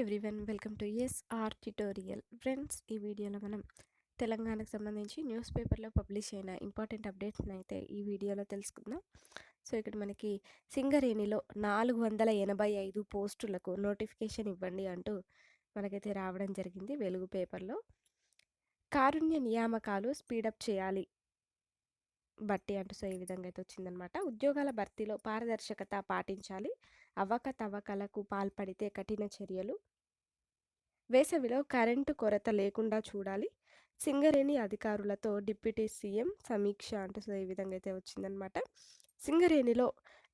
Everyone welcome to S R tutorial friends ఈ వీడియోలో మనం తెలంగాణకు సంబంధించి న్యూస్ పేపర్లో పబ్లిష్ అయిన ఇంపార్టెంట్ అప్డేట్స్ని అయితే ఈ వీడియోలో తెలుసుకుందాం. సో ఇక్కడ మనకి సింగరేణిలో నాలుగు వందల ఎనభై ఐదు పోస్టులకు నోటిఫికేషన్ ఇవ్వండి అంటూ మనకైతే రావడం జరిగింది వెలుగు పేపర్లో. కారుణ్య నియామకాలు స్పీడప్ చేయాలి బట్టి అంటూ సో ఈ విధంగా అయితే వచ్చిందనమాట ఉద్యోగాల భర్తీలో పారదర్శకత పాటించాలి. అవకతవకలకు పాల్పడితే కఠిన చర్యలు? వేసవిలో కరెంటు కొరత లేకుండా చూడాలి. సింగరేణి అధికారులతో డిప్యూటీ సీఎం సమీక్ష అంటూ ఈ విధంగా అయితే వచ్చిందనమాట సింగరేణిలో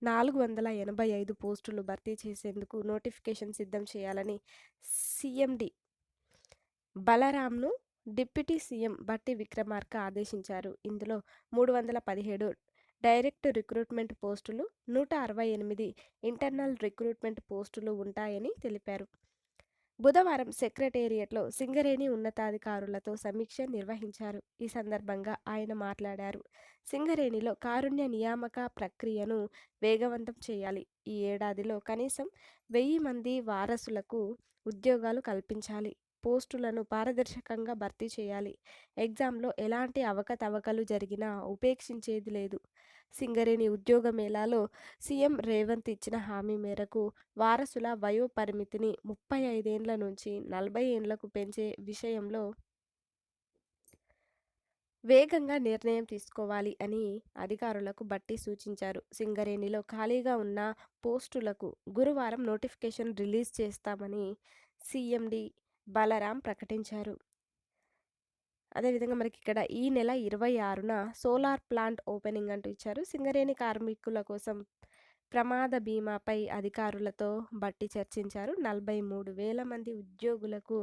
నాలుగు వందల ఎనభై ఐదు పోస్టులు భర్తీ చేసేందుకు నోటిఫికేషన్ సిద్ధం చేయాలని సీఎండి బలరామ్ను డిప్యూటీ సీఎం బట్టి విక్రమార్క ఆదేశించారు. ఇందులో మూడు వందల పదిహేడు డైరెక్ట్ రిక్రూట్మెంట్ పోస్టులు నూట అరవై ఎనిమిది ఇంటర్నల్ రిక్రూట్మెంట్ పోస్టులు ఉంటాయని తెలిపారు. బుధవారం సెక్రటేరియట్లో సింగరేణి ఉన్నతాధికారులతో సమీక్ష నిర్వహించారు. ఈ సందర్భంగా ఆయన మాట్లాడారు. సింగరేణిలో కారుణ్య నియామక ప్రక్రియను వేగవంతం చేయాలి. ఈ ఏడాదిలో కనీసం వెయ్యి మంది వారసులకు ఉద్యోగాలు కల్పించాలి. పోస్టులను పారదర్శకంగా భర్తీ చేయాలి. ఎగ్జామ్లో ఎలాంటి అవకతవకలు జరిగినా ఉపేక్షించేది లేదు. సింగరేణి ఉద్యోగ మేళాలో సీఎం రేవంత్ ఇచ్చిన హామీ మేరకు వారసుల వయో పరిమితిని ముప్పై ఐదేండ్ల నుంచి నలభై ఏండ్లకు పెంచే విషయంలో వేగంగా నిర్ణయం తీసుకోవాలి అని అధికారులకు బట్టి సూచించారు. సింగరేణిలో ఖాళీగా ఉన్న పోస్టులకు గురువారం నోటిఫికేషన్ రిలీజ్ చేస్తామని సీఎండి బలరాం ప్రకటించారు. అదేవిధంగా మనకి ఇక్కడ ఈ నెల ఇరవై ఆరున సోలార్ ప్లాంట్ ఓపెనింగ్ అంటూ ఇచ్చారు. సింగరేణి కార్మికుల కోసం ప్రమాద బీమాపై అధికారులతో బట్టి చర్చించారు. నలభై మూడు వేల మంది ఉద్యోగులకు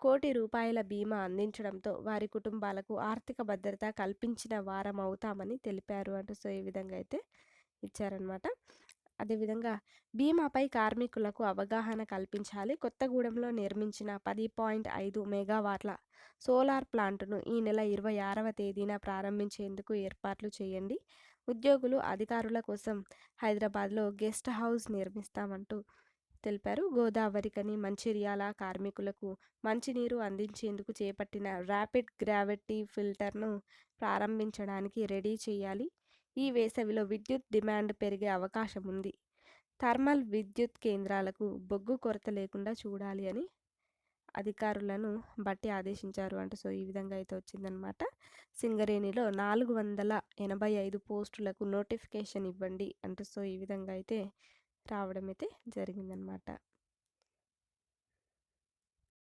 కోటి రూపాయల బీమా అందించడంతో వారి కుటుంబాలకు ఆర్థిక భద్రత కల్పించిన వారం అవుతామని తెలిపారు అంటూ సో ఈ విధంగా అయితే ఇచ్చారనమాట అదేవిధంగా బీమాపై కార్మికులకు అవగాహన కల్పించాలి. కొత్తగూడెంలో నిర్మించిన పది పాయింట్ ఐదు మెగావాట్ల సోలార్ ప్లాంట్ను ఈ నెల ఇరవై ఆరవ తేదీన ప్రారంభించేందుకు ఏర్పాట్లు చేయండి. ఉద్యోగులు అధికారుల కోసం హైదరాబాద్లో గెస్ట్ హౌస్ నిర్మిస్తామంటూ తెలిపారు. గోదావరికని మంచిర్యాల కార్మికులకు మంచినీరు అందించేందుకు చేపట్టిన ర్యాపిడ్ గ్రావిటీ ఫిల్టర్ను ప్రారంభించడానికి రెడీ చేయాలి. ఈ వేసవిలో విద్యుత్ డిమాండ్ పెరిగే అవకాశం ఉంది థర్మల్ విద్యుత్ కేంద్రాలకు బొగ్గు కొరత లేకుండా చూడాలి అని అధికారులను బట్టి ఆదేశించారు అంటే సో ఈ విధంగా అయితే వచ్చిందనమాట సింగరేణిలో నాలుగు వందల ఎనభై ఐదు పోస్టులకు నోటిఫికేషన్ ఇవ్వండి అంటూ సో ఈ విధంగా అయితే రావడం అయితే జరిగిందనమాట